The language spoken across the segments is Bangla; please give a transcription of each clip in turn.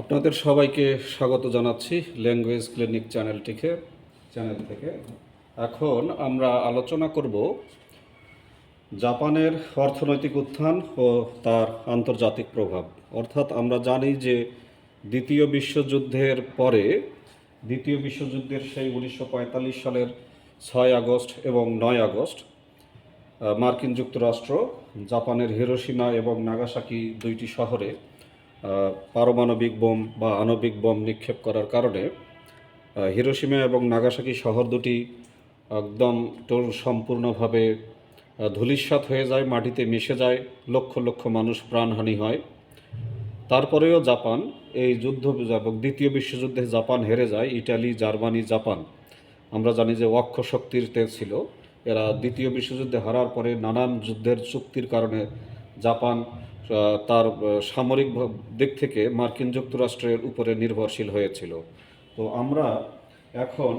আপনাদের সবাইকে স্বাগত জানাচ্ছি ল্যাঙ্গুয়েজ ক্লিনিক চ্যানেলটিকে, চ্যানেল থেকে। এখন আমরা আলোচনা করব জাপানের অর্থনৈতিক উত্থান ও তার আন্তর্জাতিক প্রভাব। অর্থাৎ আমরা জানি যে দ্বিতীয় বিশ্বযুদ্ধের পরে, দ্বিতীয় বিশ্বযুদ্ধের সেই উনিশশো পঁয়তাল্লিশ সালের ছয় আগস্ট এবং নয় আগস্ট মার্কিন যুক্তরাষ্ট্র, জাপানের হিরোশিমা এবং নাগাসাকি দুইটি শহরে পারমাণবিক বোম বা আণবিক বোম নিক্ষেপ করার কারণে আহ, হিরোশিমা এবং নাগাসাকি শহর দুটি একদম টোল সম্পূর্ণভাবে ধূলিসাৎ হয়ে যায় মাটিতে মিশে যায় লক্ষ লক্ষ মানুষ প্রাণহানি হয়। তারপরেও জাপান এই যুদ্ধ এবং দ্বিতীয় বিশ্বযুদ্ধে জাপান হেরে যায় ইটালি জার্মানি জাপান। আমরা জানি যে অক্ষ শক্তিতে ছিল। এরা দ্বিতীয় বিশ্বযুদ্ধে হারার পরে নানান যুদ্ধের চুক্তির কারণে জাপান তার সামরিক দিক থেকে মার্কিন যুক্তরাষ্ট্রের উপরে নির্ভরশীল হয়েছিল। তো আমরা এখন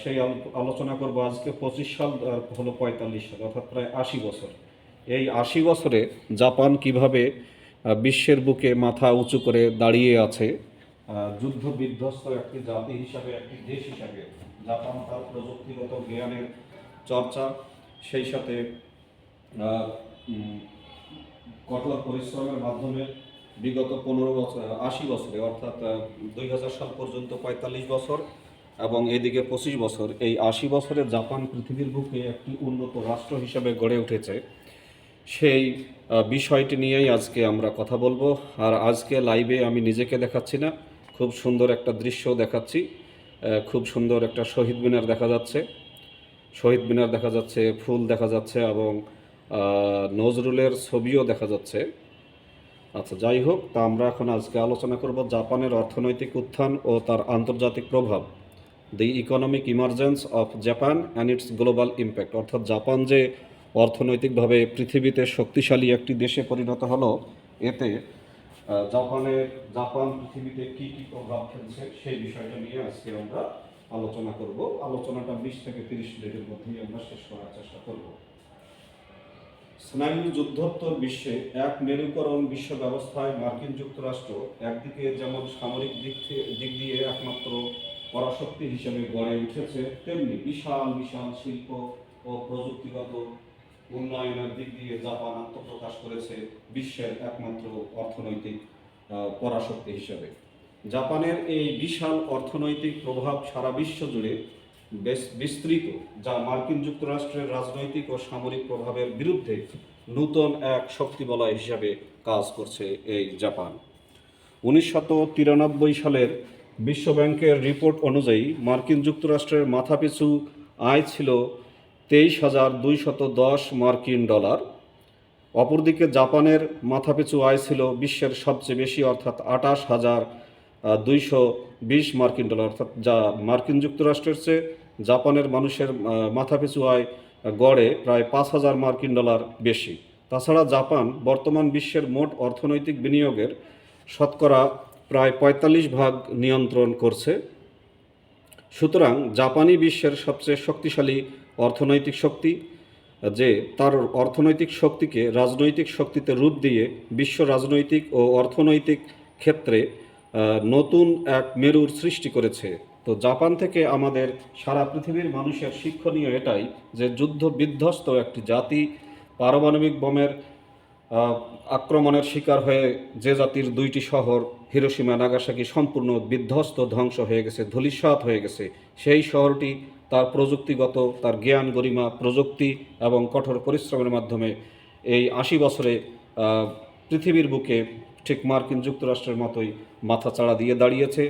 সেই আলোচনা করব আজকে পঁচিশ সাল হলো পঁয়তাল্লিশ সাল, অর্থাৎ প্রায় আশি বছর। এই আশি বছরে জাপান কীভাবে বিশ্বের বুকে মাথা উঁচু করে দাঁড়িয়ে আছে যুদ্ধ বিধ্বস্ত একটি জাতি হিসাবে, একটি দেশ হিসাবে, জাপান তার প্রযুক্তিগত জ্ঞানের চর্চা, সেই সাথে কঠোর পরিশ্রমের মাধ্যমে বিগত পনেরো বছর, আশি বছরে, অর্থাৎ দুই হাজার সাল পর্যন্ত পঁয়তাল্লিশ বছর এবং এদিকে পঁচিশ বছর, এই আশি বছরে জাপান পৃথিবীর বুকে একটি উন্নত রাষ্ট্র হিসেবে গড়ে উঠেছে। সেই বিষয়টি নিয়েই আজকে আমরা কথা বলব। আর আজকে লাইভে আমি নিজেকে দেখাচ্ছি না, খুব সুন্দর একটা দৃশ্য দেখাচ্ছি। খুব সুন্দর একটা শহীদ মিনার দেখা যাচ্ছে। শহীদ মিনার দেখা যাচ্ছে, ফুল দেখা যাচ্ছে এবং নজরুলের ছবিও দেখা যাচ্ছে। আচ্ছা যাই হোক তা আমরা এখন আজকে আলোচনা করব জাপানের অর্থনৈতিক উত্থান ও তার আন্তর্জাতিক প্রভাব। The economic emergence of Japan and its global impact অর্থাৎ জাপান যে অর্থনৈতিকভাবে পৃথিবীতে শক্তিশালী একটি দেশে পরিণত হলো এতে আহ, জাপানের জাপান পৃথিবীতে কি কি প্রভাব ফেলছে সেই বিষয়টা নিয়ে আজকে আমরা আলোচনা করব। আলোচনাটা বিশ থেকে তিরিশ মিনিটের মধ্যেই আমরা শেষ করার চেষ্টা করব। স্নায়ু যুদ্ধোত্তর বিশ্বে এক মেরুকরণ বিশ্ব ব্যবস্থায় মার্কিন যুক্তরাষ্ট্র একদিকে যেমন সামরিক দিক দিক দিয়ে একমাত্র পরাশক্তি হিসেবে গড়ে উঠেছে, তেমনি বিশাল বিশাল শিল্প ও প্রযুক্তিগত উন্নয়নের দিক দিয়ে জাপান আত্মপ্রকাশ করেছে বিশ্বের একমাত্র অর্থনৈতিক পরাশক্তি হিসেবে। জাপানের এই বিশাল অর্থনৈতিক প্রভাব সারা বিশ্ব জুড়ে বিস্তৃত, যা মার্কিন যুক্তরাষ্ট্রের রাজনৈতিক ও সামরিক প্রভাবের বিরুদ্ধে নূতন এক শক্তি বলয় হিসাবে কাজ করছে এই জাপান। উনিশশত তিরানব্বই সালের বিশ্ব ব্যাংকের রিপোর্ট অনুযায়ী মার্কিন যুক্তরাষ্ট্রের মাথাপিছু আয় ছিল তেইশ হাজার দুইশত দশ মার্কিন ডলার। অপরদিকে জাপানের মাথাপিছু আয় ছিল বিশ্বের সবচেয়ে বেশি, অর্থাৎ আঠাশ হাজার দুইশো বিশ মার্কিন ডলার, অর্থাৎ যা মার্কিন যুক্তরাষ্ট্রের চেয়ে জাপানের মানুষের মাথাপিছু আয় গড়ে প্রায় পাঁচ হাজার মার্কিন ডলার বেশি। তাছাড়া জাপান বর্তমান বিশ্বের মোট অর্থনৈতিক বিনিয়োগের শতকরা প্রায় পঁয়তাল্লিশ ভাগ নিয়ন্ত্রণ করছে। সুতরাং জাপানই বিশ্বের সবচেয়ে শক্তিশালী অর্থনৈতিক শক্তি, যে তার অর্থনৈতিক শক্তিকে রাজনৈতিক শক্তিতে রূপ দিয়ে বিশ্ব রাজনৈতিক ও অর্থনৈতিক ক্ষেত্রে নতুন এক মেরুর সৃষ্টি করেছে। তো জাপান থেকে আমাদের সারা পৃথিবীর মানুষের শিক্ষণীয় এটাই যে যুদ্ধ বিধ্বস্ত একটি জাতি পারমাণবিক বোমের আক্রমণের শিকার হয়ে যে জাতির দুইটি শহর, হিরোশিমা, নাগাসাকি সম্পূর্ণ বিধ্বস্ত ধ্বংস হয়ে গেছে, ধূলিসাৎ হয়ে গেছে। সেই শহরটি তার প্রযুক্তিগত, তার জ্ঞান গরিমা, প্রযুক্তি এবং কঠোর পরিশ্রমের মাধ্যমে এই আশি বছরে পৃথিবীর বুকে ঠিক মার্কিন যুক্তরাষ্ট্রের মতোই মাথা চাড়া দিয়ে দাঁড়িয়েছে।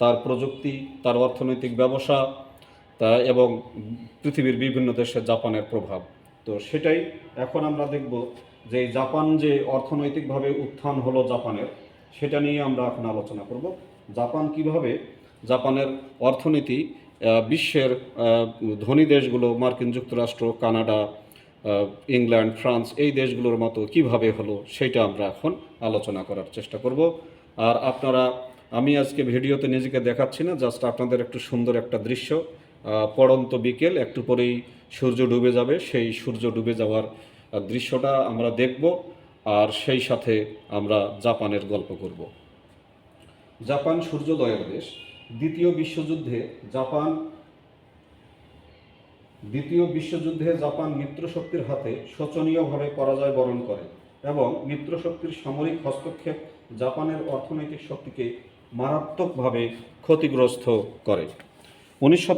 তার প্রযুক্তি, তার অর্থনৈতিক ব্যবসা, তা এবং পৃথিবীর বিভিন্ন দেশে জাপানের প্রভাব। তো সেটাই এখন আমরা দেখব যে জাপান যে অর্থনৈতিকভাবে উত্থান হলো জাপানের, সেটা নিয়ে আমরা এখন আলোচনা করব। জাপান কীভাবে জাপানের অর্থনীতি বিশ্বের ধনী দেশগুলো মার্কিন যুক্তরাষ্ট্র, কানাডা ইংল্যান্ড, ফ্রান্স এই দেশগুলোর মতো কীভাবে হলো, সেটা আমরা এখন আলোচনা করার চেষ্টা করব। আর আপনারা আমি আজকে ভিডিওতে নিজেকে দেখাচ্ছি না জাস্ট আপনাদের একটু সুন্দর একটা দৃশ্য। পড়ন্ত বিকেল, একটু পরেই সূর্য ডুবে যাবে, সেই সূর্য ডুবে যাওয়ার দৃশ্যটা আমরা দেখব, আর সেই সাথে আমরা জাপানের গল্প করব। জাপান সূর্যোদয়ের দেশ। দ্বিতীয় বিশ্বযুদ্ধে জাপান, দ্বিতীয় বিশ্বযুদ্ধে জাপান মিত্রশক্তির হাতে শোচনীয়ভাবে পরাজয় বরণ করে এবং মিত্রশক্তির সামরিক হস্তক্ষেপ জাপানের অর্থনৈতিক শক্তিকে মারাত্মকভাবে ক্ষতিগ্রস্ত করে। উনিশশো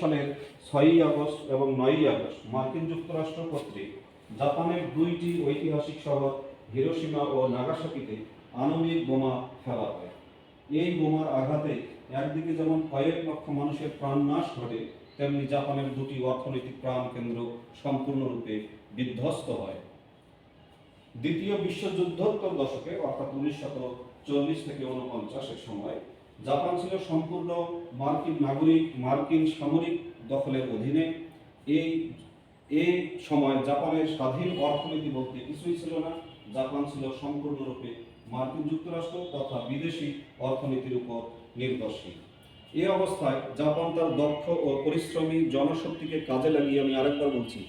সালের ছয়ই আগস্ট এবং নয়ই আগস্ট মার্কিন যুক্তরাষ্ট্র কর্তৃক জাপানের দুইটি ঐতিহাসিক শহর হিরোসীমা ও নাগাসাকিতে আণবিক বোমা ফেলা হয়। এই বোমার আঘাতে একদিকে যেমন কয়েক লক্ষ মানুষের প্রাণ নাশ ঘটে, তেমনি জাপানের দুটি অর্থনৈতিক প্রাণ কেন্দ্র সম্পূর্ণরূপে বিধ্বস্ত হয়। দ্বিতীয় বিশ্বযুদ্ধোত্তর দশকে, অর্থাৎ উনিশশো চল্লিশ থেকে উনপঞ্চাশের সময়। জাপান ছিল সম্পূর্ণ মার্কিন নাগরিক, মার্কিন সামরিক দখলের অধীনে। এই এই সময় জাপানের স্বাধীন অর্থনীতি বলতে কিছুই ছিল না। জাপান ছিল সম্পূর্ণরূপে মার্কিন যুক্তরাষ্ট্র তথা বিদেশি অর্থনীতির উপর নির্ভরশীল। এই অবস্থায় জাপান তার দক্ষ ও পরিশ্রমী জনশক্তিকে কাজে লাগিয়ে আমি আরেকবার বলছি,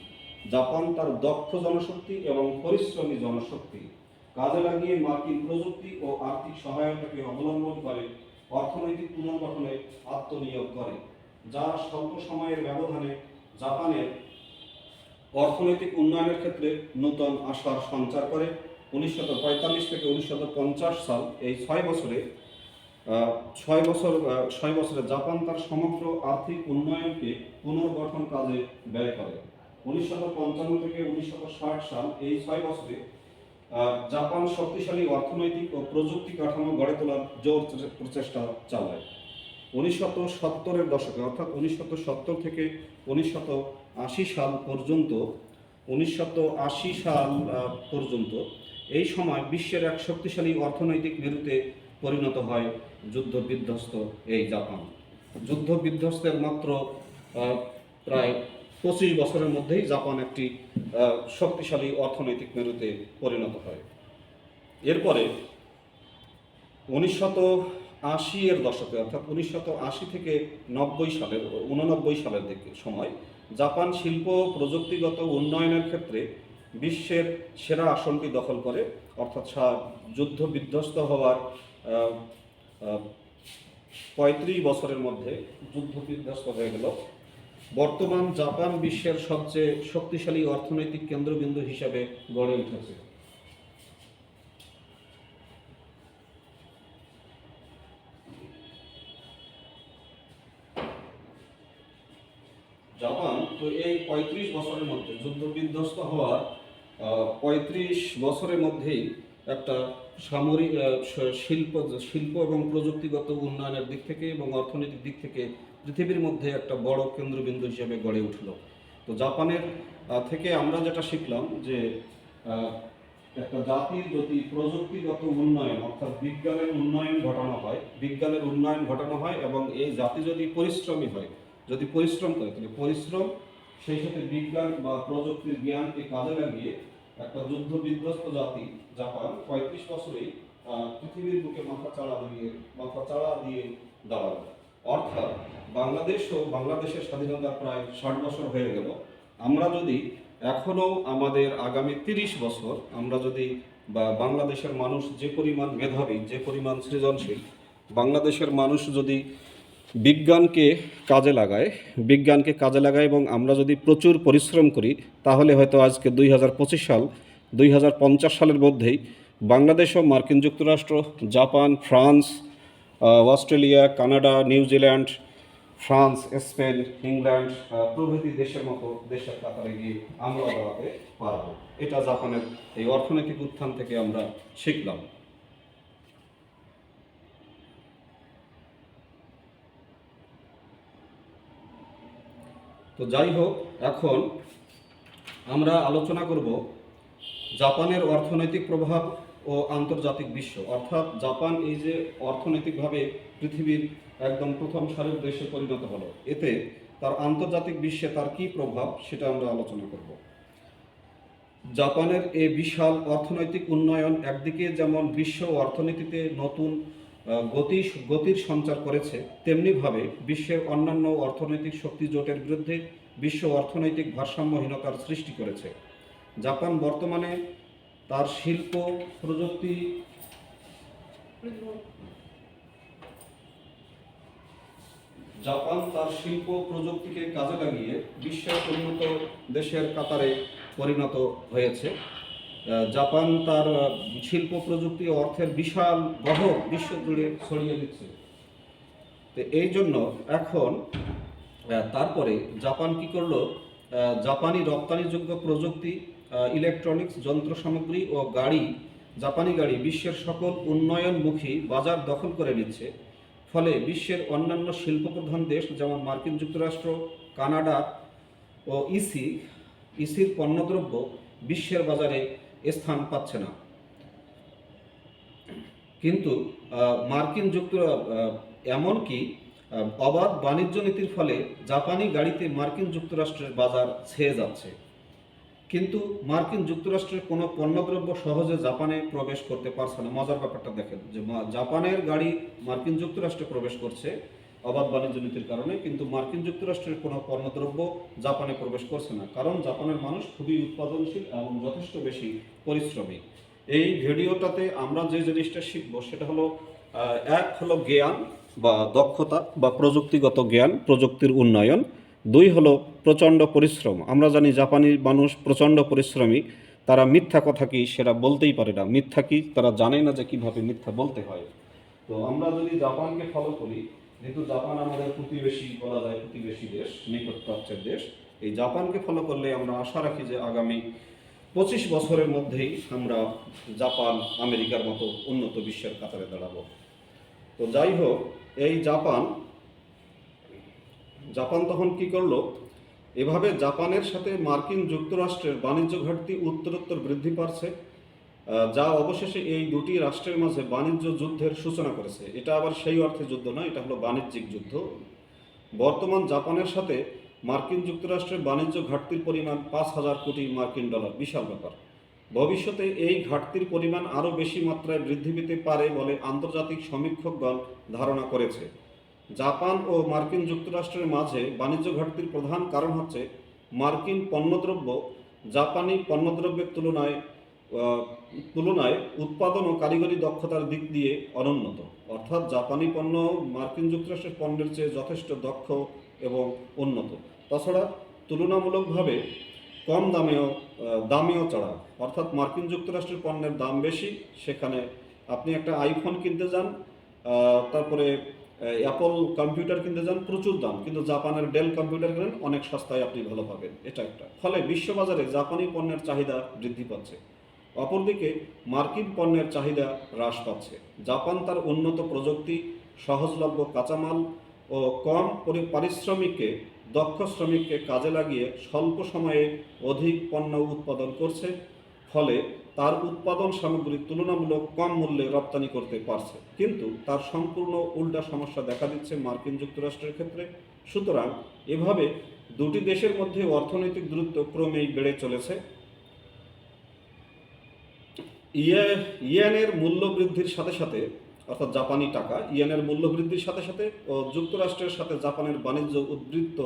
জাপান তার দক্ষ জনশক্তি এবং পরিশ্রমী জনশক্তি। কাজে লাগিয়ে মার্কিন প্রযুক্তি ও আর্থিক সহায়তাকে অবলম্বন করে অর্থনৈতিক পুনর্গঠনে আত্মনিয়োগ করে, যা স্বল্প সময়ের ব্যবধানে জাপানের অর্থনৈতিক উন্নয়নের ক্ষেত্রে নূতন আশার সঞ্চার করে। উনিশশো পঁয়তাল্লিশ থেকে উনিশশো পঞ্চাশ সাল এই ছয় বছরে ছয় বছর ছয় বছরে জাপান তার সমগ্র আর্থিক উন্নয়নকে পুনর্গঠন কাজে ব্যয় করে। উনিশশো পঞ্চান্ন থেকে উনিশশো ষাট সাল এই ছয় বছরে জাপান শক্তিশালী অর্থনৈতিক ও প্রযুক্তি কাঠামো গড়ে তোলার জোর প্রচেষ্টা চালায়। উনিশশত সত্তরের দশকে, অর্থাৎ উনিশশত সত্তর থেকে উনিশশত আশি সাল পর্যন্ত, উনিশশত আশি সাল পর্যন্ত এই সময় বিশ্বের এক শক্তিশালী অর্থনৈতিক মেরুতে পরিণত হয় যুদ্ধ বিধ্বস্ত এই জাপান। যুদ্ধ বিধ্বস্তের মাত্র প্রায় পঁচিশ বছরের মধ্যেই জাপান একটি শক্তিশালী অর্থনৈতিক মেরুতে পরিণত হয়। এরপরে উনিশশত আশি এর দশকে, অর্থাৎ উনিশশত আশি থেকে নব্বই সালের, উননব্বই সালের দিকে সময়, জাপান শিল্প প্রযুক্তিগত উন্নয়নের ক্ষেত্রে বিশ্বের সেরা আসনটি দখল করে, অর্থাৎ যুদ্ধ বিধ্বস্ত হওয়ার পঁয়ত্রিশ বছরের মধ্যে যুদ্ধ বিধ্বস্ত হয়ে গেল। বর্তমান জাপান বিশ্বের সবচেয়ে শক্তিশালী অর্থনৈতিক কেন্দ্রবিন্দু হিসাবে গড়ে উঠেছে। জাপান তো এই পঁয়ত্রিশ বছরের মধ্যে যুদ্ধ বিধ্বস্ত হওয়ার পঁয়ত্রিশ বছরের মধ্যেই একটা সামরিক শিল্প শিল্প এবং প্রযুক্তিগত উন্নয়নের দিক থেকে এবং অর্থনৈতিক দিক থেকে পৃথিবীর মধ্যে একটা বড় কেন্দ্রবিন্দু হিসেবে গড়ে উঠল। তো জাপানের থেকে আমরা যেটা শিখলাম যে একটা জাতির যদি প্রযুক্তিগত উন্নয়ন, অর্থাৎ বিজ্ঞানের উন্নয়ন ঘটানো হয়, বিজ্ঞানের উন্নয়ন ঘটানো হয় এবং এই জাতি যদি পরিশ্রমী হয়, যদি পরিশ্রম করে, তাহলে পরিশ্রম, সেই সাথে বিজ্ঞান বা প্রযুক্তির জ্ঞানকে কাজে লাগিয়ে একটা যুদ্ধ বিধ্বস্ত জাতি, জাপান, পঁয়ত্রিশ বছরেই পৃথিবীর বুকে মাথা চাড়া দিয়ে, মাথা চাড়া দিয়ে দাঁড়াবে অর্থাৎ বাংলাদেশও বাংলাদেশের স্বাধীনতা প্রায় ষাট বছর হয়ে গেল। আমরা যদি এখনও আমাদের আগামী তিরিশ বছর আমরা যদি বা বাংলাদেশের মানুষ যে পরিমাণ মেধাবী, যে পরিমাণ সৃজনশীল, বাংলাদেশের মানুষ যদি বিজ্ঞানকে কাজে লাগায়, বিজ্ঞানকে কাজে লাগায় এবং আমরা যদি প্রচুর পরিশ্রম করি, তাহলে হয়তো আজকে দুই হাজার পঁচিশ সাল, দুই হাজার পঞ্চাশ সালের মধ্যেই বাংলাদেশ ও মার্কিন যুক্তরাষ্ট্র, Japan, France Australia, Canada New Zealand France, Spain, England প্রভৃতি দেশের মতো দেশের কাতারে গিয়ে আমরা দাঁড়াতে পারব। এটা জাপানের এই অর্থনৈতিক উত্থান থেকে আমরা শিখলাম। তো যাই হোক, এখন আমরা আলোচনা করব জাপানের অর্থনৈতিক প্রভাব ও আন্তর্জাতিক বিশ্ব। অর্থাৎ জাপান এই যে অর্থনৈতিকভাবে পৃথিবীর একদম প্রথম সারির দেশে পরিণত হলো, এতে তার আন্তর্জাতিক বিশ্বে তার কি প্রভাব সেটা আমরা আলোচনা করব। জাপানের এই বিশাল অর্থনৈতিক উন্নয়ন একদিকে যেমন বিশ্ব অর্থনীতিতে নতুন গতি, গতির সঞ্চার করেছে, তেমনিভাবে বিশ্বের অন্যান্য অর্থনৈতিক শক্তি জোটের বিরুদ্ধে বিশ্ব অর্থনৈতিক ভারসাম্যহীনতার সৃষ্টি করেছে। জাপান বর্তমানে তার শিল্প, প্রযুক্তি। জাপান তার শিল্প, প্রযুক্তিকে কাজে লাগিয়ে বিশ্বের উন্নত দেশের কাতারে পরিণত হয়েছে। জাপান তার শিল্প, প্রযুক্তি অর্থের বিশাল বহর বিশ্ব জুড়ে ছড়িয়ে দিচ্ছে। তো এই জন্য এখন তারপরে জাপান কি করল? জাপানি রপ্তানিযোগ্য প্রযুক্তি ইলেকট্রনিক্স যন্ত্র সামগ্রী ও গাড়ি জাপানি গাড়ি বিশ্বের সকল উন্নয়নমুখী বাজার দখল করে নিচ্ছে। ফলে বিশ্বের অন্যান্য শিল্পপ্রধান দেশ যেমন মার্কিন যুক্তরাষ্ট্র কানাডা ও ইসি ইসির পণ্যদ্রব্য বিশ্বের বাজারে স্থান পাচ্ছে না। কিন্তু মার্কিন যুক্ত আহ, এমনকি অবাধ বাণিজ্য নীতির ফলে জাপানি গাড়িতে মার্কিন যুক্তরাষ্ট্রের বাজার ছেয়ে যাচ্ছে। কিন্তু মার্কিন যুক্তরাষ্ট্রের কোনো পণ্যদ্রব্য সহজে জাপানে প্রবেশ করতে পারছে না। মজার ব্যাপারটা দেখেন যে জাপানের গাড়ি মার্কিন যুক্তরাষ্ট্রে প্রবেশ করছে, অবাধ বাণিজ্য নীতির কারণে, কিন্তু মার্কিন যুক্তরাষ্ট্রের কোনো পণ্যদ্রব্য জাপানে প্রবেশ করছে না, কারণ জাপানের মানুষ খুবই উৎপাদনশীল এবং যথেষ্ট বেশি পরিশ্রমী। এই ভিডিওটাতে আমরা যে জিনিসটা শিখব সেটা হলো এক হলো জ্ঞান বা দক্ষতা বা প্রযুক্তিগত জ্ঞান, প্রযুক্তির উন্নয়ন দুই হলো প্রচণ্ড পরিশ্রম। আমরা জানি জাপানি মানুষ প্রচণ্ড পরিশ্রমী। তারা মিথ্যা কথা কি সেটা বলতেই পারে না। মিথ্যা কি তারা জানে না যে কীভাবে মিথ্যা বলতে হয়। তো আমরা যদি জাপানকে ফলো করি, যেহেতু জাপান আমাদের প্রতিবেশী বলা যায় প্রতিবেশী দেশ নিকট প্রাচ্যের দেশ, এই জাপানকে ফলো করলে আমরা আশা রাখি যে আগামী পঁচিশ বছরের মধ্যেই আমরা জাপান, আমেরিকার মতো উন্নত বিশ্বের কাতারে দাঁড়াবো। তো যাই হোক, এই জাপান জাপান তখন কি করল? এভাবে জাপানের সাথে মার্কিন যুক্তরাষ্ট্রের বাণিজ্য ঘাটতি উত্তরোত্তর বৃদ্ধি পাচ্ছে যা অবশেষে এই দুটি রাষ্ট্রের মাঝে বাণিজ্য যুদ্ধের সূচনা করেছে। এটা আবার সেই অর্থে যুদ্ধ নয়, এটা হলো বাণিজ্যিক যুদ্ধ। বর্তমান জাপানের সাথে মার্কিন যুক্তরাষ্ট্রের বাণিজ্য ঘাটতির পরিমাণ পাঁচ হাজার কোটি মার্কিন ডলার, বিশাল ব্যাপার। ভবিষ্যতে এই ঘাটতির পরিমাণ আরও বেশি মাত্রায় বৃদ্ধি পেতে পারে বলে আন্তর্জাতিক সমীক্ষকগণ ধারণা করেছে। জাপান ও মার্কিন যুক্তরাষ্ট্রের মাঝে বাণিজ্য ঘাটতির প্রধান কারণ হচ্ছে মার্কিন পণ্যদ্রব্য, জাপানি পণ্যদ্রব্যের তুলনায় তুলনায় উৎপাদন ও কারিগরি দক্ষতার দিক দিয়ে অনুন্নত। অর্থাৎ জাপানি পণ্য মার্কিন যুক্তরাষ্ট্রের পণ্যের চেয়ে যথেষ্ট দক্ষ এবং উন্নত। তাছাড়া তুলনামূলকভাবে কম দামেও দামেও চড়া অর্থাৎ মার্কিন যুক্তরাষ্ট্রের পণ্যের দাম বেশি, সেখানে আপনি একটা আইফোন কিনতে যান তারপরে অ্যাপল কম্পিউটার কিনতে যান, প্রচুর দাম। কিন্তু জাপানের ডেল কম্পিউটার কিনেন, অনেক সস্তায় আপনি ভালো পাবেন। এটা একটা। ফলে বিশ্ববাজারে জাপানি পণ্যের চাহিদা বৃদ্ধি পাচ্ছে। অপরদিকে, মার্কিন পণ্যের চাহিদা হ্রাস পাচ্ছে। জাপান তার উন্নত প্রযুক্তি, সহজলভ্য কাঁচামাল ও কম পরি- পারিশ্রমিককে দক্ষ শ্রমিককে কাজে লাগিয়ে স্বল্প সময়ে অধিক পণ্য উৎপাদন করছে। ফলে তার উৎপাদন সামগ্রী তুলনামূলক কম মূল্যে রপ্তানি করতে পারছে। কিন্তু তার সম্পূর্ণ উল্টা সমস্যা দেখা দিচ্ছে মার্কিন যুক্তরাষ্ট্রের ক্ষেত্রে। সুতরাং এভাবে দুটি দেশের মধ্যে অর্থনৈতিক দূরত্ব ক্রমেই বেড়ে চলেছে। ইয়ে ইয়েনের মূল্য বৃদ্ধির সাথে সাথে, অর্থাৎ জাপানি টাকা, ইয়েনের মূল্য বৃদ্ধির সাথে সাথে, ও যুক্তরাষ্ট্রের সাথে জাপানের বাণিজ্য উদ্বৃত্ত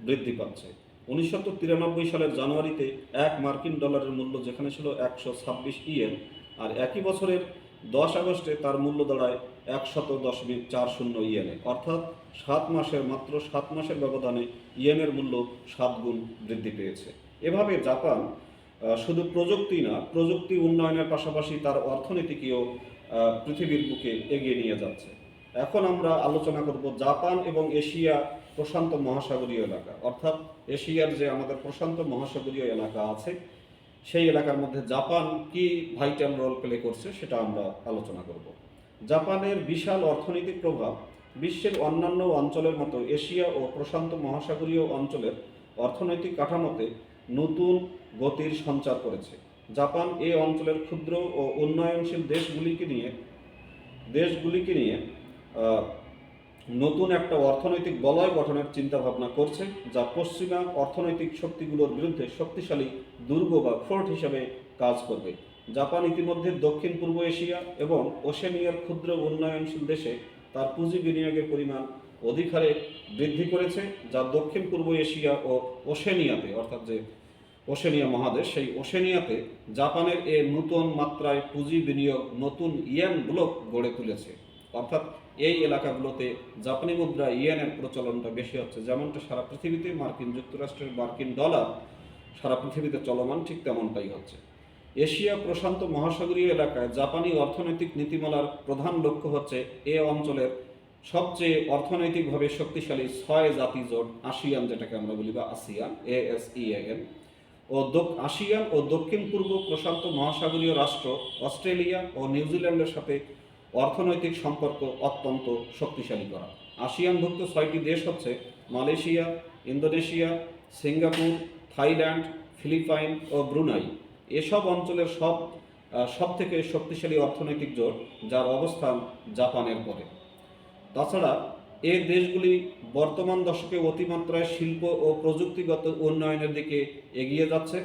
বৃদ্ধি পাচ্ছে। উনিশশো তিরানব্বই সালের জানুয়ারিতে এক মার্কিন ডলারের মূল্য যেখানে ছিল একশো ছাব্বিশ ইয়েন, আর একই বছরের দশ আগস্টে তার মূল্য দাঁড়ায় একশত দশমিক চার শূন্য ইয়েনে। অর্থাৎ সাত মাসের মাত্র সাত মাসের ব্যবধানে ইয়েনের মূল্য সাত গুণ বৃদ্ধি পেয়েছে। এভাবে জাপান শুধু প্রযুক্তি না, প্রযুক্তি উন্নয়নের পাশাপাশি তার অর্থনীতিকেও পৃথিবীর বুকে এগিয়ে নিয়ে যাচ্ছে। এখন আমরা আলোচনা করব জাপান এবং এশিয়া প্রশান্ত মহাসাগরীয় এলাকা। অর্থাৎ এশিয়ার যে আমাদের প্রশান্ত মহাসাগরীয় এলাকা আছে, সেই এলাকার মধ্যে জাপান কি ভাইটাল রোল প্লে করছে সেটা আমরা আলোচনা করব। জাপানের বিশাল অর্থনৈতিক প্রভাব বিশ্বের অন্যান্য অঞ্চলের মতো এশিয়া ও প্রশান্ত মহাসাগরীয় অঞ্চলের অর্থনৈতিক কাঠামোতে নতুন গতির সঞ্চার করেছে। জাপান এই অঞ্চলের ক্ষুদ্র ও উন্নয়নশীল দেশগুলিকে নিয়ে দেশগুলিকে নিয়ে নতুন একটা অর্থনৈতিক বলয় গঠনের চিন্তা ভাবনা করছে, যা পশ্চিমা অর্থনৈতিক শক্তিগুলোর বিরুদ্ধে শক্তিশালী, দুর্গ বা ফোর্ট হিসেবে কাজ করবে। জাপান ইতিমধ্যে দক্ষিণ পূর্ব এশিয়া এবং ওশেনিয়ার ক্ষুদ্র উন্নয়নশীল দেশে তার পুঁজি বিনিয়োগের পরিমাণ অধিক হারে বৃদ্ধি করেছে, যা দক্ষিণ পূর্ব এশিয়া ও ওশেনিয়াতে, অর্থাৎ যে ওশেনিয়া মহাদেশ, সেই ওশেনিয়াতে জাপানের এ নতুন মাত্রায় পুঁজি বিনিয়োগ নতুন ইয়েন ব্লক গড়ে তুলেছে। অর্থাৎ এই এলাকাগুলোতে জাপানি মুদ্রা, ইয়েনের প্রচলনটা বেশি হচ্ছে। যেমনটা সারা পৃথিবীতে মার্কিন যুক্তরাষ্ট্রের মার্কিন ডলার সারা পৃথিবীতে চলমান, ঠিক তেমনটাই হচ্ছে। এশিয়া প্রশান্ত মহাসাগরীয় এলাকায় জাপানি অর্থনৈতিক নীতিমালার প্রধান লক্ষ্য হচ্ছে এ অঞ্চলের সবচেয়ে অর্থনৈতিকভাবে শক্তিশালী ছয় জাতি জোট, আসিয়ান যেটাকে আমরা বলি বা ASEAN, A S E N. O ASEAN ও দক্ষিণ পূর্ব প্রশান্ত মহাসাগরীয় রাষ্ট্র অস্ট্রেলিয়া ও নিউজিল্যান্ডের সাথে অর্থনৈতিক সম্পর্ক অত্যন্ত শক্তিশালী করা। আসিয়ানভুক্ত ছয়টি দেশ হচ্ছে Malaysia, Indonesia, Singapore, Thailand, Philippine ও ব্রুনাই। এসব অঞ্চলের সব সব থেকে শক্তিশালী অর্থনৈতিক জোট, যার অবস্থান জাপানের পরে। তাছাড়া, এ দেশগুলি বর্তমান দশকে অতিমাত্রায় শিল্প ও প্রযুক্তিগত উন্নয়নের দিকে এগিয়ে যাচ্ছে।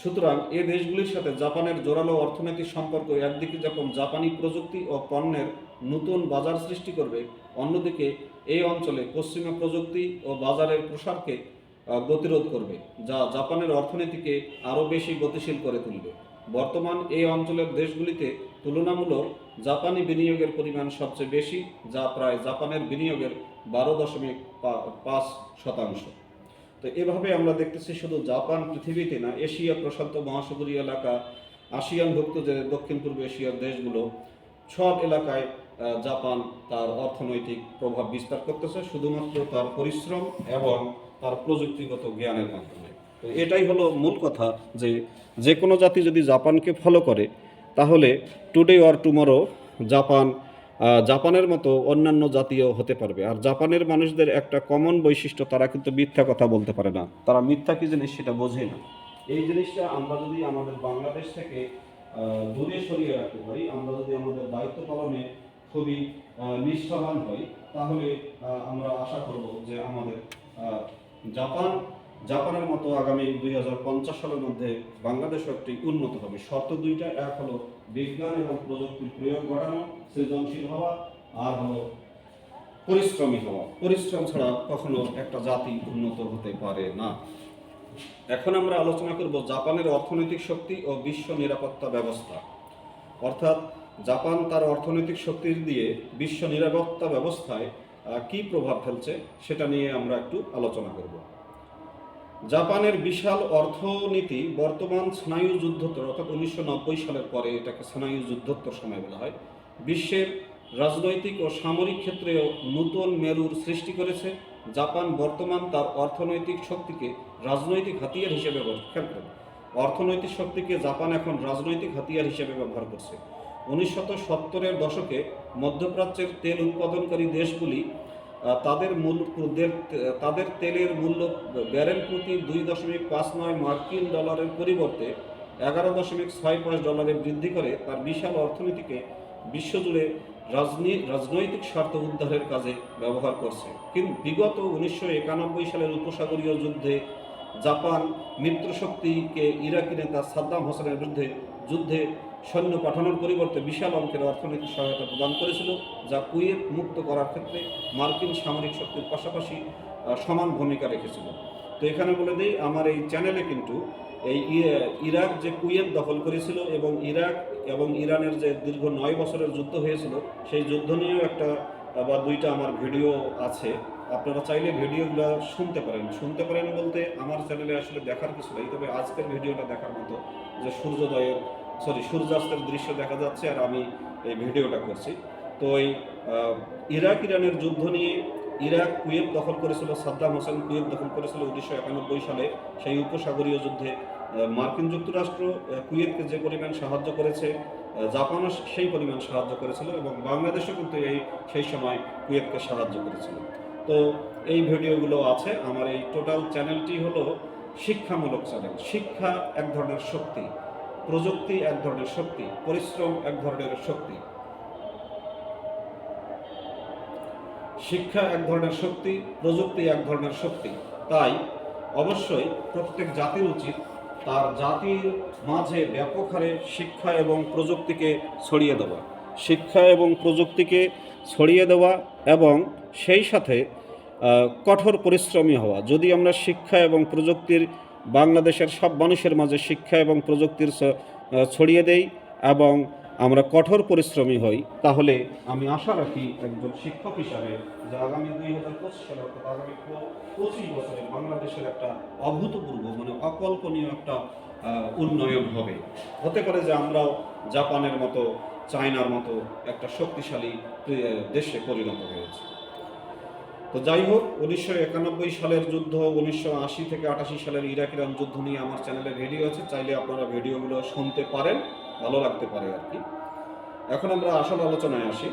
সুতরাং এ দেশগুলির সাথে জাপানের জোরালো অর্থনৈতিক সম্পর্ক একদিকে যখন জাপানি প্রযুক্তি ও পণ্যের নতুন বাজার সৃষ্টি করবে, অন্যদিকে এই অঞ্চলে পশ্চিমা প্রযুক্তি ও বাজারের প্রসারকে গতিরোধ করবে, যা জাপানের অর্থনীতিকে আরও বেশি গতিশীল করে তুলবে। বর্তমান এই অঞ্চলের দেশগুলিতে তুলনামূলক জাপানি বিনিয়োগের পরিমাণ সবচেয়ে বেশি, যা প্রায় জাপানের বিনিয়োগের বারো দশমিক পাঁচ শতাংশ। তো এভাবে আমরা দেখতেছি শুধু জাপান, পৃথিবীতে না, এশিয়া প্রশান্ত মহাসাগরীয় এলাকা আসিয়ানভুক্ত যে দক্ষিণ পূর্ব এশিয়ার দেশগুলো, সব এলাকায় জাপান তার অর্থনৈতিক প্রভাব বিস্তার করতেছে, শুধুমাত্র তার পরিশ্রম এবং তার প্রযুক্তিগত জ্ঞানের মাধ্যমে। তো এটাই হলো মূল কথা যে যে কোনো জাতি যদি জাপানকে ফলো করে, তাহলে টুডে অর টুমরো জাপান জাপানের মতো অন্যান্য জাতীয় হতে পারবে। আর জাপানের মানুষদের একটা কমন বৈশিষ্ট্য, তারা কিন্তু মিথ্যা কথা বলতে পারে না। তারা মিথ্যা কি জিনিস সেটা বোঝে না। এই জিনিসটা আমরা যদি আমাদের বাংলাদেশ থেকে দূরে সরিয়ে রাখতে পারি, আমরা যদি আমাদের দায়িত্ব পালনে খুবই নিষ্ঠাবান হই, তাহলে আমরা আশা করব যে আমাদের জাপান জাপানের মতো আগামী দুই হাজার পঞ্চাশ সালের মধ্যে বাংলাদেশও একটি উন্নত হবে। শর্ত দুইটা, এক হলো বিজ্ঞান এবং প্রযুক্তির প্রয়োগ ঘটানো, সৃজনশীল হওয়া, আর হলো পরিশ্রমী হওয়া। পরিশ্রম ছাড়া কখনো একটা জাতি উন্নত হতে পারে না। এখন আমরা আলোচনা করব জাপানের অর্থনৈতিক শক্তি ও বিশ্ব নিরাপত্তা ব্যবস্থা। অর্থাৎ জাপান তার অর্থনৈতিক শক্তি দিয়ে বিশ্ব নিরাপত্তা ব্যবস্থায় কি প্রভাব ফেলছে সেটা নিয়ে আমরা একটু আলোচনা করব। জাপানের বিশাল অর্থনীতি বর্তমান স্নায়ু যুদ্ধোত্তর, অর্থাৎ উনিশশো নব্বই সালের পরে এটাকে স্নায়ু যুদ্ধোত্তর সময় বলা হয়, বিশ্বের রাজনৈতিক ও সামরিক ক্ষেত্রেও নতুন মেরুর সৃষ্টি করেছে জাপান বর্তমান তার অর্থনৈতিক শক্তিকে রাজনৈতিক হাতিয়ার হিসেবে ব্যবহার করুন। অর্থনৈতিক শক্তিকে জাপান এখন রাজনৈতিক হাতিয়ার হিসেবে ব্যবহার করছে উনিশশত সত্তরের দশকে মধ্যপ্রাচ্যের তেল উৎপাদনকারী দেশগুলি তাদের মূল তাদের তেলের মূল্য ব্যারেল প্রতি দুই দশমিক পাঁচ নয় মার্কিন ডলারের পরিবর্তে এগারো দশমিক ছয় পাঁচ ডলারে বৃদ্ধি করে তার বিশাল অর্থনীতিকে বিশ্বজুড়ে রাজনী, রাজনৈতিক স্বার্থ উদ্ধারের কাজে ব্যবহার করছে। কিন্তু বিগত উনিশশো একানব্বই সালের উপসাগরীয় যুদ্ধে জাপান মিত্রশক্তিকে ইরাকি নেতা সাদ্দাম হোসেনের বিরুদ্ধে যুদ্ধে সৈন্য পাঠানোর পরিবর্তে বিশাল অঙ্কের অর্থনৈতিক সহায়তা প্রদান করেছিল, যা কুয়েত মুক্ত করার ক্ষেত্রে মার্কিন সামরিক শক্তির পাশাপাশি সমান ভূমিকা রেখেছিল। তো এখানে বলে দিই, আমার এই চ্যানেলে কিন্তু এই ইরাক যে কুয়েত দখল করেছিল এবং ইরাক এবং ইরানের যে দীর্ঘ নয় বছরের যুদ্ধ হয়েছিল, সেই যুদ্ধ নিয়েও একটা বা দুইটা আমার ভিডিও আছে। আপনারা চাইলে ভিডিওগুলো শুনতে পারেন। শুনতে পারেন বলতে আমার চ্যানেলে আসলে দেখার কিছু নেই, তবে আজকের ভিডিওটা দেখার মতো যে সূর্যোদয়ের সরি, সূর্যাস্তের দৃশ্য দেখা যাচ্ছে আর আমি এই ভিডিওটা করছি। তো এই ইরাক ইরানের যুদ্ধ নিয়ে ইরাক কুয়েত দখল করেছিল, সাদ্দাম হোসেন কুয়েত দখল করেছিল উনিশশো একানব্বই সালে। সেই উপসাগরীয় যুদ্ধে মার্কিন যুক্তরাষ্ট্র কুয়েতকে যে পরিমাণ সাহায্য করেছে জাপানও সেই পরিমাণ সাহায্য করেছিল এবং বাংলাদেশও কিন্তু এই, সেই সময় কুয়েতকে সাহায্য করেছিল। তো এই ভিডিওগুলো আছে। আমার এই টোটাল চ্যানেলটি হলো শিক্ষামূলক চ্যানেল। শিক্ষা এক ধরনের শক্তি। প্রযুক্তি এক ধরনের শক্তি, পরিশ্রম এক ধরনের শক্তি। শিক্ষা এক ধরনের শক্তি, প্রযুক্তি এক ধরনের শক্তি। তাই অবশ্যই প্রত্যেক জাতির উচিত তার জাতির মাঝে ব্যাপক হারে শিক্ষা এবং প্রযুক্তিকে ছড়িয়ে দেওয়া। শিক্ষা এবং প্রযুক্তিকে ছড়িয়ে দেওয়া এবং সেই সাথে কঠোর পরিশ্রমী হওয়া। যদি আমরা শিক্ষা এবং প্রযুক্তির বাংলাদেশের সব মানুষের মাঝে শিক্ষা এবং প্রযুক্তির ছড়িয়ে দেই এবং আমরা কঠোর পরিশ্রমী হই। তাহলে আমি আশা রাখি একজন শিক্ষক হিসাবে যে আগামী দুই হাজার পঁচিশ সালে অর্থাৎ আগামী পঁচিশ বছরে বাংলাদেশের একটা অভূতপূর্ব মানে অকল্পনীয় একটা উন্নয়ন হবে। হতে পারে যে আমরাও জাপানের মতো, চায়নার মতো একটা শক্তিশালী দেশে পরিণত হয়েছে। তো যাই হোক, উনিশশো একানব্বই সালের যুদ্ধ, উনিশশো আশি থেকে আটাশি সালের ইরাক ইরান যুদ্ধ নিয়ে আমার চ্যানেলে ভিডিও আছে চাইলে আপনারা ভিডিওগুলো শুনতে পারেন, ভালো লাগতে পারে আর কি। এখন আমরা আসল আলোচনায় আসি।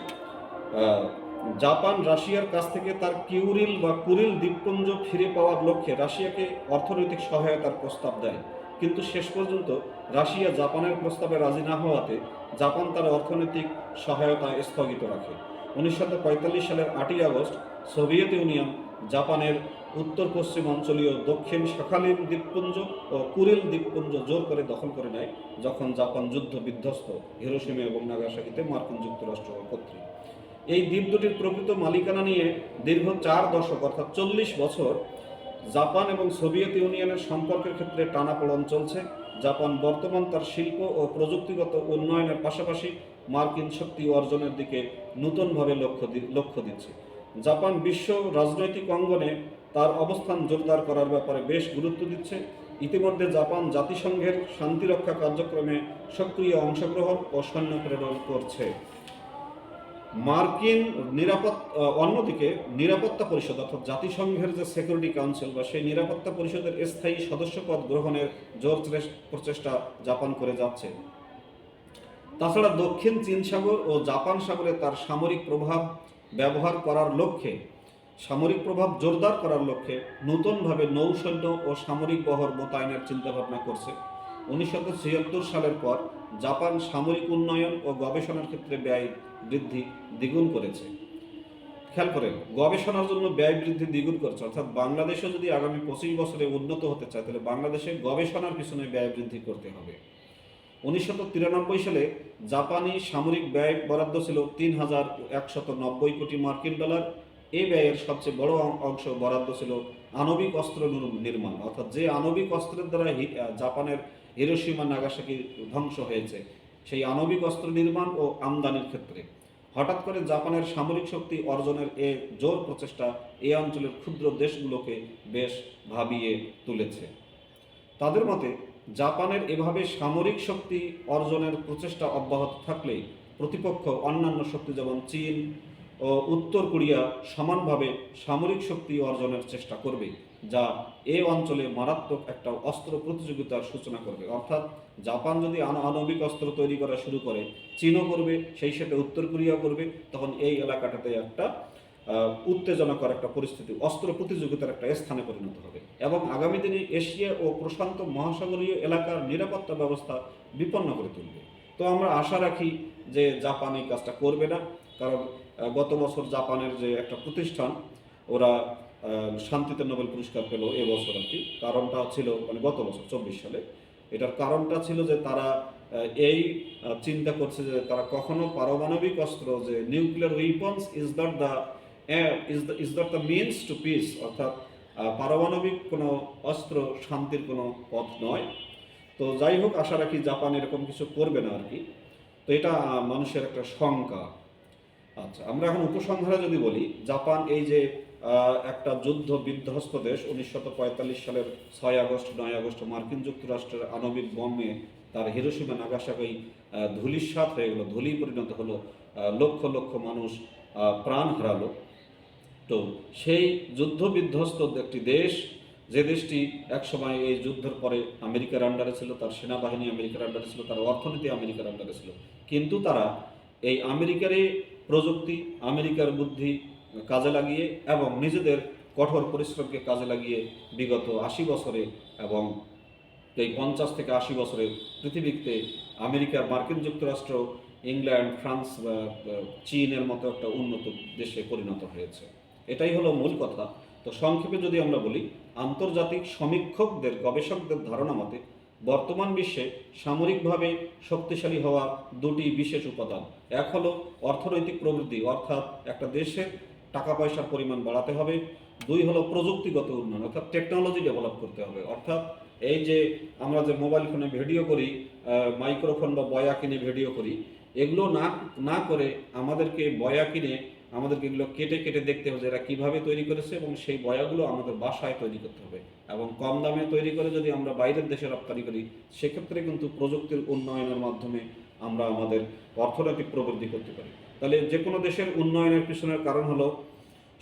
জাপান, রাশিয়ার কাছ থেকে তার কিউরিল বা কুরিল দ্বীপপুঞ্জ ফিরে পাওয়ার লক্ষ্যে রাশিয়াকে অর্থনৈতিক সহায়তার প্রস্তাব দেয়। কিন্তু শেষ পর্যন্ত রাশিয়া জাপানের প্রস্তাবে রাজি না হওয়াতে জাপান তার অর্থনৈতিক সহায়তা স্থগিত রাখে। উনিশশো পঁয়তাল্লিশ সালের আটই আগস্ট সোভিয়েত ইউনিয়ন জাপানের উত্তর পশ্চিম অঞ্চলীয় দক্ষিণ শাখালিন দ্বীপপুঞ্জ ও কুরিল দ্বীপপুঞ্জ জোর করে দখল করে নেয়, যখন জাপান যুদ্ধ বিধ্বস্ত হিরোসীমা এবং নাগাসাকিতে মার্কিন যুক্তরাষ্ট্র কর্তৃক। এই দ্বীপ দুটির প্রকৃত মালিকানা নিয়ে দীর্ঘ চার দশক অর্থাৎ চল্লিশ বছর জাপান এবং সোভিয়েত ইউনিয়নের সম্পর্কের ক্ষেত্রে টানাপোড়ন চলছে। জাপান বর্তমান তার শিল্প ও প্রযুক্তিগত উন্নয়নের পাশাপাশি মার্কিন শক্তি অর্জনের দিকে নতুনভাবে লক্ষ্য লক্ষ্য দিচ্ছে। জাপান বিশ্ব রাজনৈতিক অঙ্গনে তার অবস্থান জোরদার করার ব্যাপারে বেশ গুরুত্ব দিচ্ছে। ইতিমধ্যে জাপান জাতিসংঘের শান্তিরক্ষা কার্যক্রমে সক্রিয় অংশগ্রহণ ও সৈন্য প্রেরণ করছে। মার্কিন নিরাপদ অন্যদিকে নিরাপত্তা পরিষদ অর্থাৎ জাতিসংঘের যে সিকিউরিটি কাউন্সিল বা সেই নিরাপত্তা পরিষদের স্থায়ী সদস্যপদ গ্রহণের জোর প্রচেষ্টা জাপান করে যাচ্ছে। তাছাড়া দক্ষিণ চীন সাগর ও জাপান সাগরে তার সামরিক প্রভাব ব্যবহার করার লক্ষ্যে, সামরিক প্রভাব জোরদার করার লক্ষ্যে নতুনভাবে নৌসৈন্য ও সামরিক বহর মোতায়েনের চিন্তাভাবনা করছে। উনিশশো ছিয়াত্তর সালের পর জাপান সামরিক উন্নয়ন ও গবেষণার ক্ষেত্রে ব্যয় বৃদ্ধি দ্বিগুণ করেছে। খেয়াল করেন, গবেষণার জন্য ব্যয় বৃদ্ধি দ্বিগুণ করছে, অর্থাৎ বাংলাদেশও যদি আগামী পঁচিশ বছরে উন্নত হতে চায়, তাহলে বাংলাদেশে গবেষণার পিছনে ব্যয় বৃদ্ধি করতে হবে। উনিশশো তিরানব্বই সালে জাপানি সামরিক ব্যয় বরাদ্দ ছিল তিন হাজার একশত নব্বই কোটি মার্কিন ডলার। এই ব্যয়ের সবচেয়ে বড় অংশ বরাদ্দ ছিল আণবিক অস্ত্র নির- নির্মাণ। অর্থাৎ যে আণবিক অস্ত্রের দ্বারা জাপানের হিরোসীমা নাগাসাকি ধ্বংস হয়েছে, সেই আণবিক অস্ত্র নির্মাণ ও আমদানির ক্ষেত্রে। হঠাৎ করে জাপানের সামরিক শক্তি অর্জনের এ জোর প্রচেষ্টা এই অঞ্চলের ক্ষুদ্র দেশগুলোকে বেশ ভাবিয়ে তুলেছে। তাদের মতে জাপানের এভাবে সামরিক শক্তি অর্জনের প্রচেষ্টা অব্যাহত থাকলে প্রতিপক্ষ অন্যান্য শক্তি যেমন চীন ও উত্তর কোরিয়া সমানভাবে সামরিক শক্তি অর্জনের চেষ্টা করবে, যা এই অঞ্চলে মারাত্মক একটা অস্ত্র প্রতিযোগিতার সূচনা করবে। অর্থাৎ জাপান যদি আণ- আণবিক অস্ত্র তৈরি করা শুরু করে, চীনও করবে, সেই সাথে উত্তর কোরিয়াও করবে, তখন এই এলাকাটাতে একটা উত্তেজনাকর একটা পরিস্থিতি, অস্ত্র প্রতিযোগিতার একটা স্থানে পরিণত হবে। এবং আগামী দিনে এশিয়া ও প্রশান্ত মহাসাগরীয় এলাকার নিরাপত্তা ব্যবস্থা বিপন্ন করে তুলবে। তো আমরা আশা রাখি যে জাপান এই কাজটা করবে না, কারণ গত বছর জাপানের যে একটা প্রতিষ্ঠান, ওরা শান্তিতে নোবেল পুরস্কার পেল এবছর আর কি কারণটা ছিল মানে গত বছর, চব্বিশ সালে। এটার কারণটা ছিল যে তারা এই চিন্তা করছে যে তারা কখনো পারমাণবিক অস্ত্র, যে nuclear weapons is not the is the the means to peace অর্থাৎ পারমাণবিক কোনো অস্ত্র শান্তির কোনো পথ নয়। তো যাই হোক আশা রাখি জাপান এরকম কিছু করবে না আর কি। তো এটা মানুষের একটা শঙ্কা। আচ্ছা আমরা এখন উপসংহারে যদি বলি জাপান এই যে একটা যুদ্ধ বিধ্বস্ত দেশ উনিশশো পঁয়তাল্লিশ সালের ছয় আগস্ট নয় আগস্ট মার্কিন যুক্তরাষ্ট্রের আণবিক বম্বে তার হিরোসীমা নাগাসাকি আহ, ধূলিসাৎ হয়ে গেলো ধূলি পরিণত হলো লক্ষ লক্ষ মানুষ প্রাণ হারালো। তো সেই যুদ্ধ বিধ্বস্ত একটি দেশ, যে দেশটি একসময় এই যুদ্ধের পরে আমেরিকার আন্ডারে ছিল, তার সেনাবাহিনী আমেরিকার আন্ডারে ছিল, তার অর্থনীতি আমেরিকার আন্ডারে ছিল। কিন্তু তারা এই আমেরিকারই প্রযুক্তি, আমেরিকার বুদ্ধি কাজে লাগিয়ে এবং নিজেদের কঠোর পরিশ্রমকে কাজে লাগিয়ে বিগত আশি বছরে এবং এই পঞ্চাশ থেকে আশি বছরে পৃথিবীতে আমেরিকা মার্কিন যুক্তরাষ্ট্র, ইংল্যান্ড, ফ্রান্স চীনের মতো একটা উন্নত দেশে পরিণত হয়েছে। এটাই হলো মূল কথা। তো সংক্ষেপে যদি আমরা বলি, আন্তর্জাতিক সমীক্ষকদের, গবেষকদের ধারণা মতে, বর্তমান বিশ্বে সামরিকভাবে শক্তিশালী হওয়া দুটি বিশেষ উপাদান। এক হলো অর্থনৈতিক প্রবৃদ্ধি, অর্থাৎ একটা দেশের টাকা পয়সার পরিমাণ বাড়াতে হবে। দুই হলো প্রযুক্তিগত উন্নয়ন, অর্থাৎ টেকনোলজি ডেভেলপ করতে হবে। অর্থাৎ এই যে আমরা যে মোবাইল ফোনে ভিডিও করি মাইক্রোফোন বা বয়া কিনে ভিডিও করি, এগুলো না না করে আমাদেরকে বয়া কিনে আমাদেরকে এগুলো কেটে কেটে দেখতে হবে এরা কীভাবে তৈরি করেছে এবং সেই বয়াগুলো আমাদের বাসায় তৈরি করতে হবে। এবং কম দামে তৈরি করে যদি আমরা বাইরের দেশে রপ্তানি করি, সেক্ষেত্রে কিন্তু প্রযুক্তির উন্নয়নের মাধ্যমে আমরা আমাদের অর্থনৈতিক প্রবৃদ্ধি করতে পারি। তাহলে যে কোনো দেশের উন্নয়নের পিছনের কারণ হলো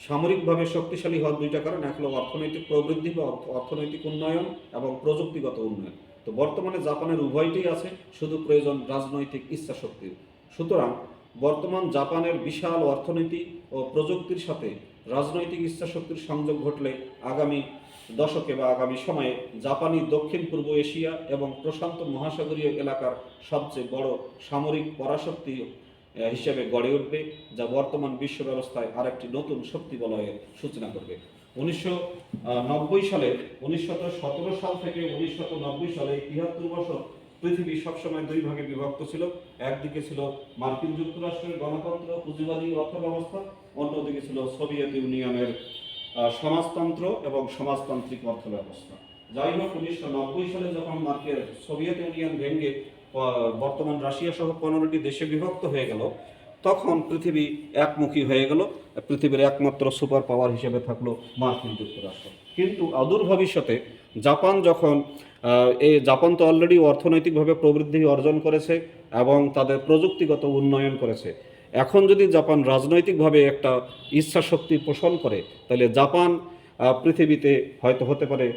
সামরিকভাবে শক্তিশালী হওয়ার দুইটা কারণ। এক হলো অর্থনৈতিক প্রবৃদ্ধি বা অর্থনৈতিক উন্নয়ন এবং প্রযুক্তিগত উন্নয়ন। তো বর্তমানে জাপানের উভয়টি আছে, শুধু প্রয়োজন রাজনৈতিক ইচ্ছা শক্তির সুতরাং বর্তমান জাপানের বিশাল অর্থনীতি ও প্রযুক্তির সাথে রাজনৈতিক ইচ্ছা শক্তির সংযোগ ঘটলে আগামী দশকে বা আগামী সময়ে জাপানি দক্ষিণ পূর্ব এশিয়া এবং প্রশান্ত মহাসাগরীয় এলাকার সবচেয়ে বড় সামরিক পরাশক্তি হিসেবে গড়ে উঠবে, যা বর্তমান বিশ্ব ব্যবস্থায় আরেকটি নতুন শক্তি বলয়ের সূচনা করবে। উনিশশো নব্বই সালে উনিশশো সতেরো সাল থেকে উনিশশো নব্বই সালে তিয়াত্তর বছর পৃথিবী সবসময় দুই ভাগে বিভক্ত ছিল। একদিকে ছিল মার্কিন যুক্তরাষ্ট্রের গণতন্ত্র পুঁজিবাদী অর্থ ব্যবস্থা অন্যদিকে ছিল সোভিয়েত ইউনিয়নের সমাজতন্ত্র এবং সমাজতান্ত্রিক অর্থ ব্যবস্থা যাই হোক উনিশশো নব্বই সালে যখন মার্কের সোভিয়েত ইউনিয়ন ভেঙে আহ, বর্তমান রাশিয়া সহ পনেরোটি দেশে বিভক্ত হয়ে গেল তখন পৃথিবী একমুখী হয়ে গেল। পৃথিবীর একমাত্র সুপার পাওয়ার হিসেবে থাকল মার্কিন যুক্তরাষ্ট্র। কিন্তু অদূর ভবিষ্যতে জাপান যখন এই জাপান তো অলরেডি অর্থনৈতিকভাবে প্রবৃদ্ধি অর্জন করেছে এবং তাদের প্রযুক্তিগত উন্নয়ন করেছে। এখন যদি জাপান রাজনৈতিকভাবে একটা ইচ্ছা শক্তি পোষণ করে, তাহলে জাপান পৃথিবীতে হয়তো হতে পারে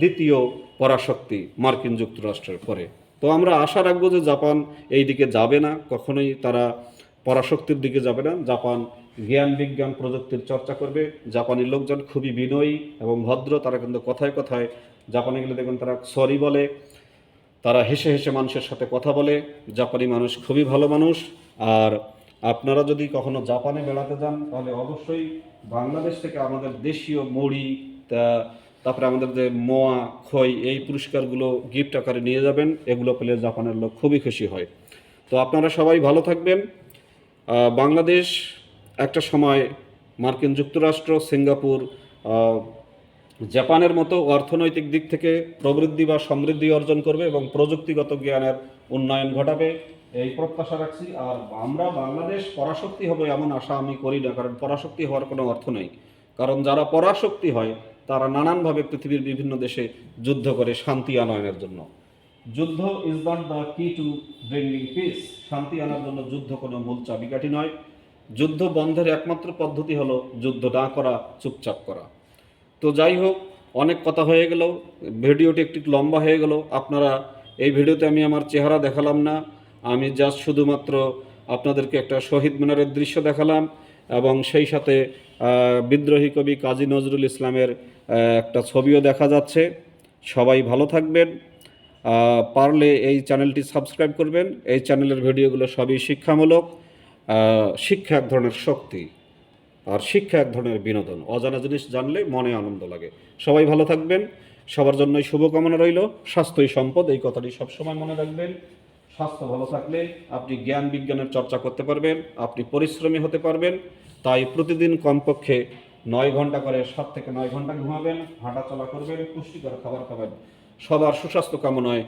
দ্বিতীয় পরাশক্তি মার্কিন যুক্তরাষ্ট্রের পরে। তো আমরা আশা রাখব যে জাপান এই দিকে যাবে না, কখনোই তারা পরাশক্তির দিকে যাবে না। জাপান জ্ঞান বিজ্ঞান প্রযুক্তির চর্চা করবে। জাপানি লোকজন খুবই বিনয়ী এবং ভদ্র, তারা কিন্তু কথায় কথায় জাপানে গেলে দেখবেন তারা সরি বলে, তারা হেসে হেসে মানুষের সাথে কথা বলে। জাপানি মানুষ খুবই ভালো মানুষ। আর আপনারা যদি কখনো জাপানে বেড়াতে যান, তাহলে অবশ্যই বাংলাদেশ থেকে আমাদের দেশীয় মুড়ি, তা, তারপরে আমাদের যে মোয়া, খই, এই পুরস্কারগুলো গিফট আকারে নিয়ে যাবেন। এগুলো পেলে জাপানের লোক খুবই খুশি হয়। তো আপনারা সবাই ভালো থাকবেন। বাংলাদেশ একটা সময় মার্কিন যুক্তরাষ্ট্র, সিঙ্গাপুর জাপানের মতো অর্থনৈতিক দিক থেকে প্রবৃদ্ধি বা সমৃদ্ধি অর্জন করবে এবং প্রযুক্তিগত জ্ঞানের উন্নয়ন ঘটাবে। এই প্রত্যাশা রাখছি। আর আমরা বাংলাদেশ পরাশক্তি হবে এমন আশা আমি করি না, কারণ পরাশক্তি হওয়ার কোনো অর্থ নেই। কারণ যারা পরাশক্তি হয়, তারা নানানভাবে পৃথিবীর বিভিন্ন দেশে যুদ্ধ করে শান্তি আনয়নের জন্য। যুদ্ধ is not the key to bringing peace শান্তি আনার জন্য যুদ্ধ কোনো মূল চাবিকাঠি নয়। যুদ্ধ বন্ধের একমাত্র পদ্ধতি হলো যুদ্ধ না করা, চুপচাপ করা। তো যাই হোক, অনেক কথা হয়ে গেল, ভিডিওটি একটু লম্বা হয়ে গেল। আপনারা এই ভিডিওতে আমি আমার চেহারা দেখালাম না, আমি জাস্ট শুধুমাত্র আপনাদেরকে একটা শহীদ মিনারের দৃশ্য দেখালাম এবং সেই সাথে বিদ্রোহী কবি কাজী নজরুল ইসলামের একটা ছবিও দেখা যাচ্ছে। সবাই ভালো থাকবেন। পারলে এই চ্যানেলটি সাবস্ক্রাইব করবেন। এই চ্যানেলের ভিডিওগুলো সবই শিক্ষামূলক। শিক্ষা এক ধরনের শক্তি আর শিক্ষা এক ধরনের বিনোদন। অজানা জিনিস জানলে মনে আনন্দ লাগে। সবাই ভালো থাকবেন। সবার জন্যই শুভকামনা রইল। স্বাস্থ্যই সম্পদ, এই কথাটি সবসময় মনে রাখবেন। স্বাস্থ্য ভালো থাকলে আপনি জ্ঞান বিজ্ঞানের চর্চা করতে পারবেন, আপনি পরিশ্রমী হতে পারবেন। তাই প্রতিদিন কমপক্ষে নয় ঘণ্টা করে সাত থেকে নয় ঘণ্টা ঘুমাবেন, হাঁটাচলা করবেন, পুষ্টিকর খাবার খাবেন। সবার সুস্বাস্থ্য কামনায়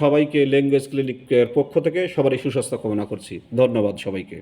সবাইকে ল্যাঙ্গুয়েজ ক্লিনিকের পক্ষ থেকে সবারই সুস্বাস্থ্য কামনা করছি। ধন্যবাদ সবাইকে।